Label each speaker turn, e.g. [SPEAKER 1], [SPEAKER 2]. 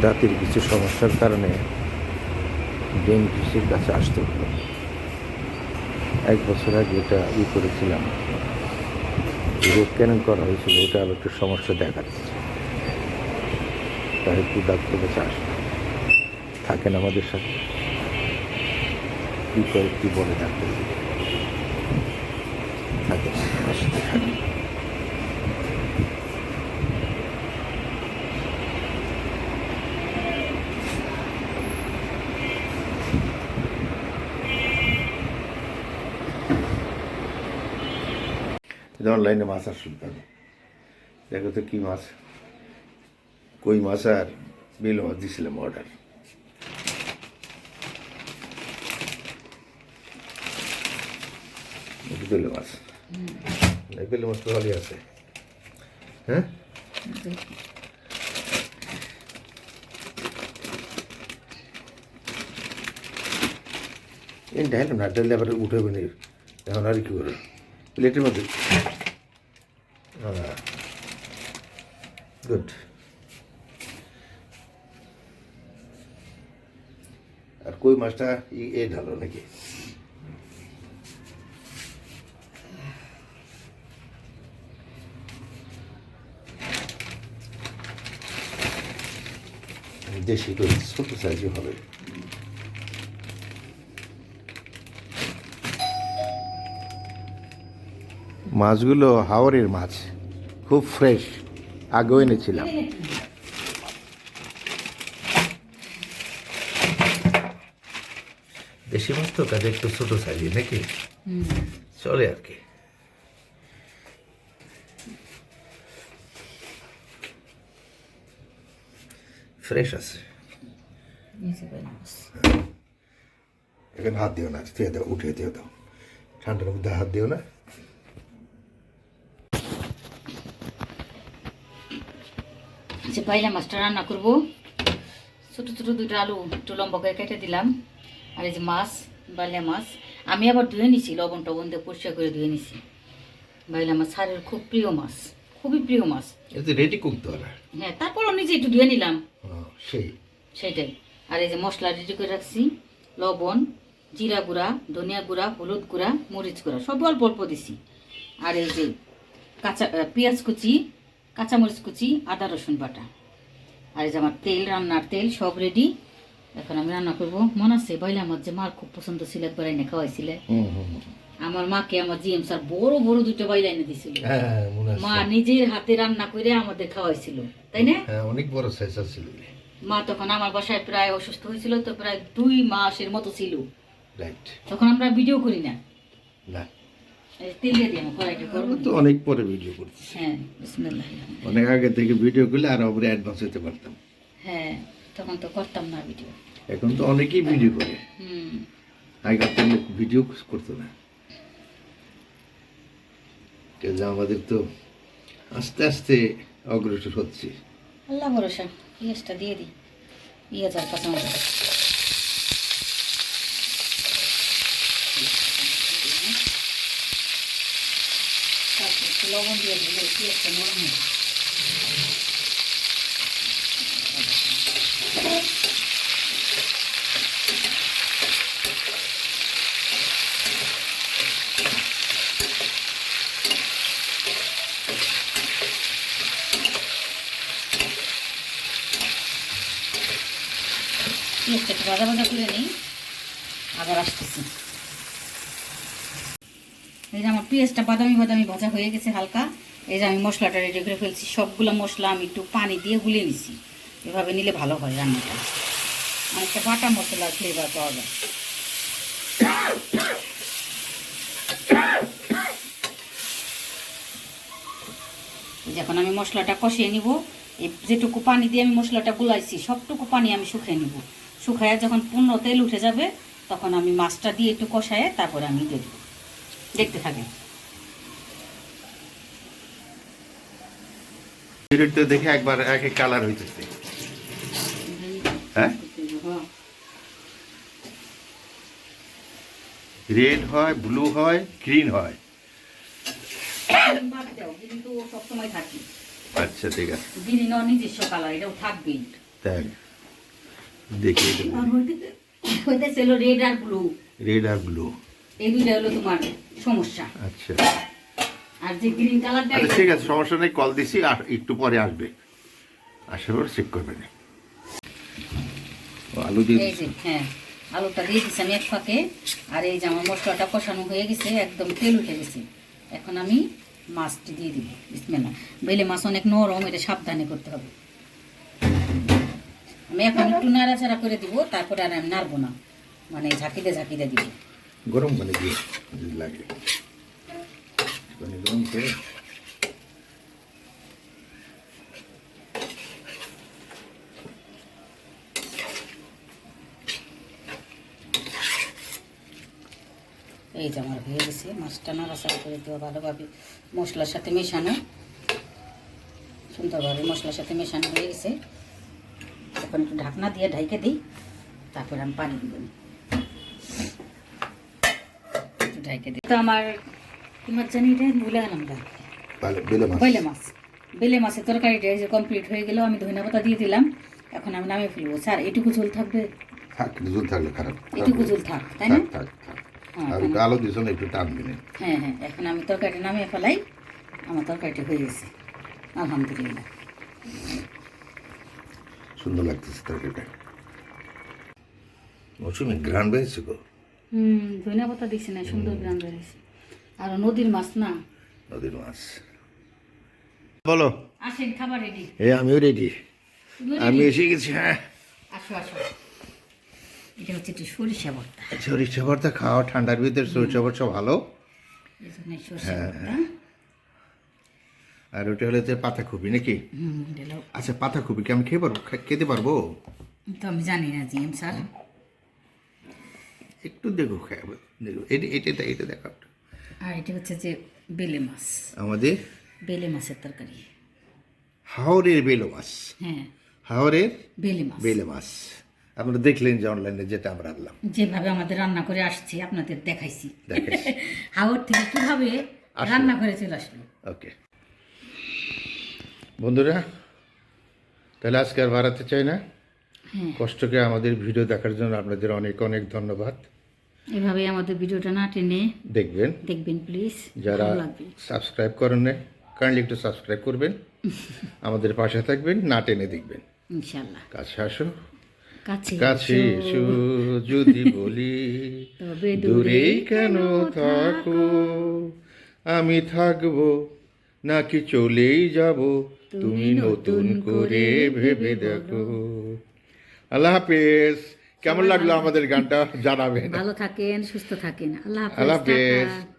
[SPEAKER 1] দাঁতের কিছু সমস্যার কারণে ডেন্টিস্টের কাছে আসতে হলো। এক বছর আগে এটা ই করেছিলাম। রোগ কেন করা হয়েছিল ওটা আরও একটু সমস্যা দেখা দিচ্ছে তাই একটু ডাক্তার কাছে আসবে থাকেন আমাদের সাথে। কী করে কী বলে ডাক্তার। থাকেন সাথে থাকেন। এটা অনলাইনে মাছ আসল তাহলে দেখো তো কী মাছ, কই মাছ আর বেল মাছ দিয়েছিলাম অর্ডার বেলে মাছ। বেলে মাছ তো ভালোই আছে। হ্যাঁ? এই ডাইল না, ডাইলে আবার উঠে এখন আর কি করে প্লেটের মধ্যে। গুড আর কই মাছটা? এ ঢালো নাকি? দেশি কই? ছোট সাইজও হবে। মাছগুলো হাওরের মাছ, খুব ফ্রেশ আগেও এনেছিলাম। দেশি মাছ তো কাজে একটু ছোট সাইজে নাকি? চলে আর কি। ফ্রেশ আছে। এখানে হাত দিও না দাও উঠে দিয়ে দাও। ঠান্ডার মধ্যে হাত দিও না।
[SPEAKER 2] যে পাইলা মাছটা রান্না করব? ছোট ছোট দুটো আলু একটু লম্বা করে কেটে দিলাম। আর এই যে মাছ বাইলা মাছ আমি আবার ধুয়ে নিছি লবণ টবণ দিয়ে পরিষ্কার করে ধুয়ে নিছি। বাইলা মাছ সারের খুব প্রিয় মাছ খুবই প্রিয় মাছ।
[SPEAKER 1] রেডি কুক
[SPEAKER 2] হ্যাঁ তারপরও নিজে একটু ধুয়ে নিলাম।
[SPEAKER 1] সেই।
[SPEAKER 2] সেটাই। আর এই যে মশলা রেডি করে রাখছি লবণ জিরা গুঁড়া ধনিয়া গুঁড়া হলুদ গুঁড়া মরিচ গুঁড়া সব অল্প অল্প দিছি। আর এই যে কাঁচা পেঁয়াজ কুচি কাঁচামরিচ কুচি আদা রসুন বাটা। আর এই যে আমার তেল রান্নার তেল সব রেডি এখন আমি রান্না করব। মনে আছে বাইলে আমার যে মার খুব পছন্দ ছিল একবার এনে খাওয়াইছিলে।
[SPEAKER 1] হুম হুম হুম।
[SPEAKER 2] আমার মাকে আমার জিএম স্যার বড় বড় দুটো বাইলে এনে দিছিল।
[SPEAKER 1] হ্যাঁ হ্যাঁ, মনে আছে।
[SPEAKER 2] মা নিজের হাতে রান্না করে আমাদের খাওয়াইছিল তাই না?
[SPEAKER 1] হ্যাঁ অনেক বড় সাইজ ছিল
[SPEAKER 2] মা তখন আমার বাসায় প্রায় অসুস্থ হয়েছিল তো প্রায় দুই মাসের মতো ছিল।
[SPEAKER 1] রাইট
[SPEAKER 2] তখন আমরা ভিডিও করি না।
[SPEAKER 1] না। তো অনেক পরে ভিডিও করছি
[SPEAKER 2] হ্যাঁ
[SPEAKER 1] অনেক আগে থেকে ভিডিও করলে আর আমরা অ্যাডভান্স হতে পারতাম।
[SPEAKER 2] হ্যাঁ তখন তো করতাম না ভিডিও
[SPEAKER 1] এখন তো অনেকেই ভিডিও করে।
[SPEAKER 2] হুম।
[SPEAKER 1] আগেকার তো লোক ভিডিও করতো না। কিন্তু আমাদের তো আস্তে আস্তে অগ্রসর হচ্ছে।
[SPEAKER 2] আল্লাহ ভরসা পেঁয়াজটা দিয়ে দিই। পেঁয়াজ আর কাঁচা মরিচ। তারপর একটু লবণ দিয়ে দিলে পেঁয়াজটা নরম হবে পেঁয়াজটা একটু ভাজা ভাজা করে নিই। আবার আসতেছি। এই যে আমার পেঁয়াজটা বাদামি বাদামি ভাজা হয়ে গেছে হালকা। এই যে আমি মশলাটা রেডি করে ফেলছি। সবগুলো মশলা আমি একটু পানি দিয়ে গুলিয়ে নিছি। এভাবে নিলে ভালো হয় রান্নাটা। অনেকটা বাটা মশলা ফ্লেভার পাওয়া যায়। এই যে আমি মশলাটা কষিয়ে নিব। এই যেটুকু পানি দিয়ে আমি মশলাটা গুলাইছি, সবটুকু পানি আমি শুকিয়ে নিব। শুকায় যখন পূর্ণ তেল উঠে যাবে, তখন আমি মাছটা দিয়ে একটু কষায় তারপরে আমি দেবো। দেখতে থাকেন।
[SPEAKER 1] ভিডিওটা দেখে একবার এক এক কালার হইতেছে। হ্যাঁ? রেড হয় ব্লু হয় গ্রিন হয়। আচ্ছা ঠিক আছে।
[SPEAKER 2] গ্রিন নিজস্ব কালার এটাও থাকবেই।
[SPEAKER 1] তাই। দেখি
[SPEAKER 2] হইতেছে রেড আর ব্লু
[SPEAKER 1] রেড আর ব্লু
[SPEAKER 2] এই দুইটা হলো তোমার সমস্যা।
[SPEAKER 1] আচ্ছা।
[SPEAKER 2] আর যে গ্রিন কালারটা
[SPEAKER 1] আচ্ছা ঠিক আছে সমস্যা নেই কল দিছি আর একটু পরে আসবে। আসার পর চেক করবেন। আলু দিয়ে
[SPEAKER 2] হ্যাঁ আলুটা দিয়ে দিচ্ছি আমি এক ফাঁকে। আর এই যে আমার মশলাটা কষানো হয়ে গেছে একদম তেল উঠে গেছে। এখন আমি মাছটি দিয়ে দিব বিসমেলা বেলে মাছ অনেক নরম এটা সাবধানে করতে হবে। আমি এখন একটু নাড়াচাড়া করে দিব তারপরে আর আমি নাড়বো না। মানে ঝাঁকিতে ঝাঁকিতে দিব।
[SPEAKER 1] গরম পানি দিয়ে যদি লাগে গরম করে।
[SPEAKER 2] এই যে আমার হয়ে গেছে, মাছটা নাড়াচাড়া করে দেওয়া ভালোভাবে। মশলার সাথে মেশানো। সুন্দরভাবে মশলার সাথে মেশানো হয়ে গেছে। এখন একটু ঢাকনা দিয়ে ঢাইকে দিই, তারপরে আমি পানি দিব একটু ঢাইকে দিই। তো আমার কি জানি এটা? ভুলে গেলাম
[SPEAKER 1] বেলে মাছ।
[SPEAKER 2] বেলে মাছ। বেলে মাছের তরকারিটা যে কমপ্লিট হয়ে গেল আমি ধনিয়া পাতা দিয়ে দিলাম। এখন আমি নামে ফেলব। স্যার এটুকু ঝোল থাকবে?
[SPEAKER 1] থাক ঝুল থাকলে খারাপ।
[SPEAKER 2] এটুকু ঝোল থাক তাই না? হ্যাঁ,
[SPEAKER 1] আলো না একটু টানবি না
[SPEAKER 2] হ্যাঁ হ্যাঁ এখন আমি তরকারিটা নামিয়ে ফেলাই। আমার তরকারিটা হয়ে গেছে। আলহামদুলিল্লাহ।
[SPEAKER 1] সুন্দর লাগতেছে তরকারিটা। মৌসুমি গ্রান বেড়েছে গো।
[SPEAKER 2] হুম ধনিয়া পাতা দিছি না সুন্দর গ্রাম বেরিয়েছে আর নদীর মাছ না?
[SPEAKER 1] নদীর মাছ। বলো।
[SPEAKER 2] আসেন খাবার রেডি
[SPEAKER 1] এই আমিও রেডি আমি এসে গেছি হ্যাঁ।
[SPEAKER 2] আসো আসো। এটা হচ্ছে একটু সরিষা ভর্তা।
[SPEAKER 1] সরিষা ভর্তা খাওয়া ঠান্ডার ভিতরে সরিষা ভর্তা ভালো।
[SPEAKER 2] সরিষা ভর্তা।
[SPEAKER 1] আর ওটা হলে যে পাতাকপি নাকি? আচ্ছা পাতাকপি কি আমি খেয়ে পারব? খেতে পারব?
[SPEAKER 2] তো আমি জানি না জি এম স্যার।
[SPEAKER 1] একটু দেখো খাব দেখো এটা এটা এটা দেখো।
[SPEAKER 2] আর এটা হচ্ছে যে বেলে মাছ।
[SPEAKER 1] আমাদের?
[SPEAKER 2] বেলে মাছের তরকারি।
[SPEAKER 1] হাওরের বেলো মাছ।
[SPEAKER 2] হ্যাঁ।
[SPEAKER 1] হাওরের
[SPEAKER 2] বেলে মাছ।
[SPEAKER 1] বেলে মাছ। আপনারা দেখলেন যে অনলাইনে যেটা আমরা আনলাম।
[SPEAKER 2] যেভাবে আমাদের রান্না করে আসছি আপনাদের দেখাইছি। হাওড় থেকে কীভাবে রান্না করে চলে আসলো।
[SPEAKER 1] ওকে। বন্ধুরা তাহলে আজকে আর বাড়াতে চাই না।
[SPEAKER 2] হ্যাঁ
[SPEAKER 1] কষ্টকে আমাদের ভিডিও দেখার জন্য আপনাদের অনেক অনেক ধন্যবাদ।
[SPEAKER 2] এভাবে আমাদের ভিডিওটা না টেনে
[SPEAKER 1] দেখবেন।
[SPEAKER 2] দেখবেন প্লিজ
[SPEAKER 1] যারা সাবস্ক্রাইব করেন না কাইন্ডলি একটু সাবস্ক্রাইব করবেন। আমাদের পাশে থাকবেন না টেনে দেখবেন। কাছে আসো।
[SPEAKER 2] কাছে
[SPEAKER 1] কাছে
[SPEAKER 2] এসো,
[SPEAKER 1] যদি বলি
[SPEAKER 2] তবে
[SPEAKER 1] দূরেই কেন থাকো? আমি থাকব নাকি চলেই যাব? তুমি নতুন করে ভেবে দেখো। আল্লাহ হাফেজ। কেমন লাগল আমাদের গানটা? জানাবেন।
[SPEAKER 2] ভালো থাকেন সুস্থ থাকেন। আল্লাহ হাফেজ
[SPEAKER 1] আল্লাহ হাফেজ।